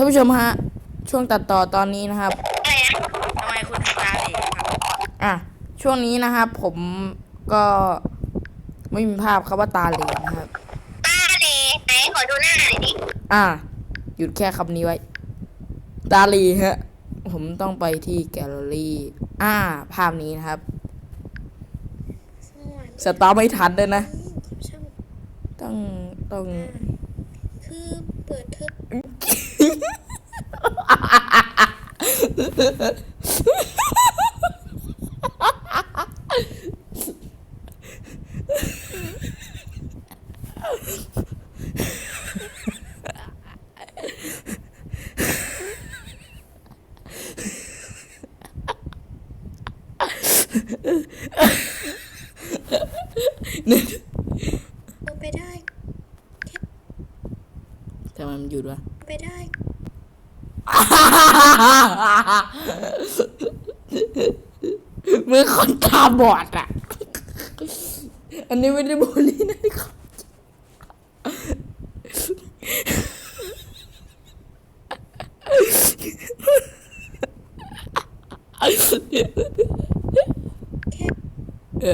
ท่านผู้ชมฮะ ช่วงตัดต่อตอนนี้นะครับอะไรนะทำไมคุณทำตาเหลครับอะช่วงนี้นะครับผมก็ไม่มีภาพครับว่าตาเหลนนะครับ ตาเหลไหนขอดูหน้าหน่อยดิอะหยุดแค่คำนี้ไว้ ตาลีฮะ ผมต้องไปที่แกลเลอรี่ อ่า ภาพนี้นะครับสวัสดีสตาร์ทไม่ทันเลยนะคุณช่างต้องต้องคือเปิดเทอม ไปได้ทำไมมันหยุดวะไปได้ มือคนตาบอดอะ อันนี้ไม่ได้บูลลี่นะนี่ครับเอ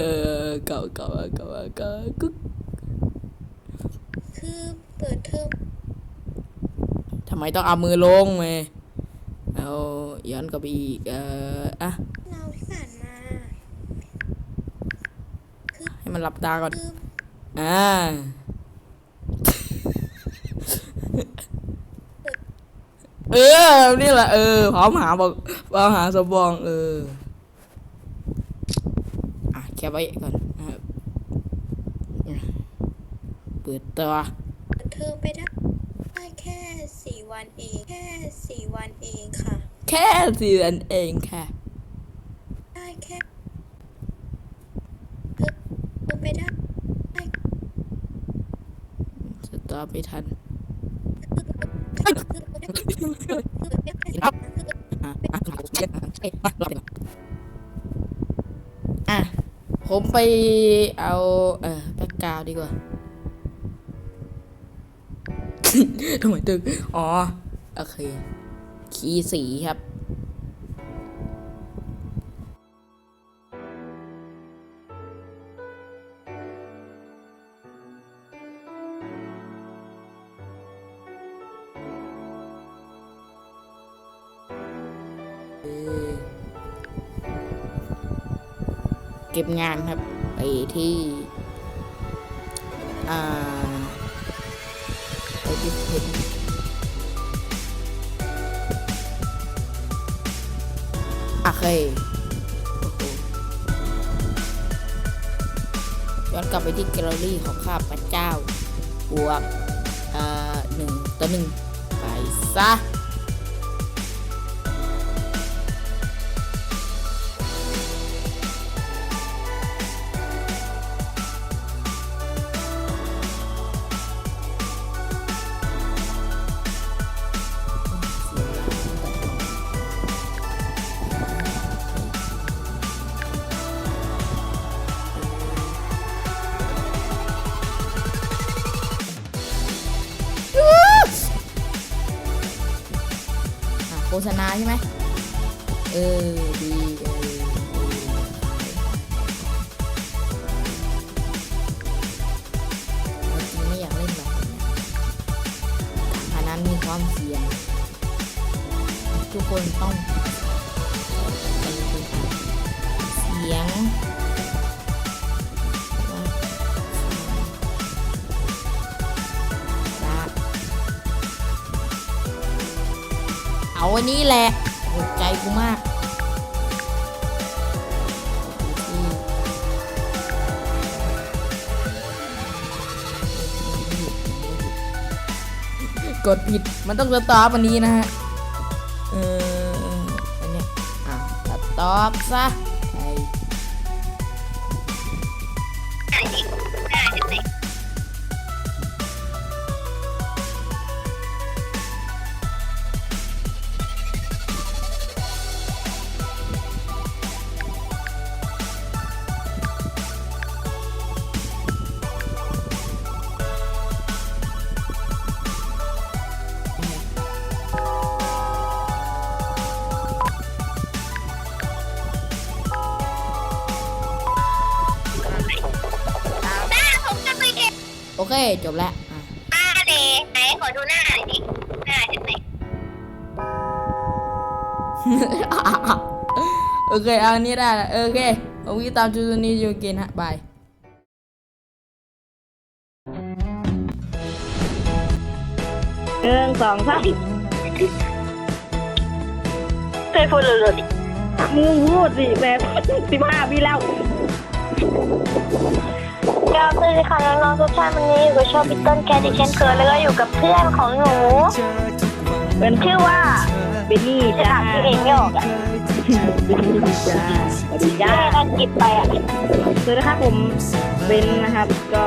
อเก่าเก่าเก่าเก่ากุ๊กคือเปิดเทอมำไมต้องเอามือลงเมยเอาย้อนกลับไปอีกเอออะเราที่ผ่านมาให้มันหลับตาก่อน คืออ่า เออนี่แหละเออพร้อมหาบอกพร้อมหาสมบอง เออ อะแคปไว้ก่อนนะครับเปิดตัวเปิดเทอมไปได้ได้แค่ สี่วันเองแค่สี่วันเองค่ะแค่สี่เดือนเองค่ะได้แค่เธอเธอไปได้ได้สตาร์ทไม่ทัน อะผมไปเอา เออแบ็กกราวด์ดีกว่า ทำไมตึก อ๋อ โอเค คีย์สีครับ เก็บงานครับ ไปที่ อ่า ไปที่เพจโอเคย้อนกลับไปที่แกลเลอรี่ของข้าพเจ้าบวกอ่าหนึ่งต่อหนึ่งไปซะ ฆษณาใช่ไหมเออดีเออเออจริงไม่อยากเล่นแบบนี้การพนันมีความเสี่ยง ทุกคนต้องเสียง เอาวันนี้แหละถูกใจกูมากกดผิด มันต้องสต็อปวันนี้นะฮะ เอออันเนี้ยอะสต็อปซะไอ้ เค จบแล้วอะอ่าเดไหนขอดูหน้าหน่อยดิหน้าฉันไหนโอเค เอาอันนี้ได้แล้วโอเคผมวิตามจูซูนียูเกนฮะบายหนึ่งสองสามเคยพูดหลุดมึงพูดสิแบบสิบห้าวิแล้ว ก็สวัสดีค่ะน้องๆทุกท่านวันนี้อยู่กับชอบพิตเติ้ลแคทดิเชนเคอร์แล้วก็อยู่กับเพื่อนของหนูเป็นชื่อว่าเบนนี่จะจ้าถามชื่อเองไม่ออกอะเบนนี่จ้าสวัสดีจ้าแม่นั่งกิบไปอะ สวัสดีครับผมเบนนะครับก็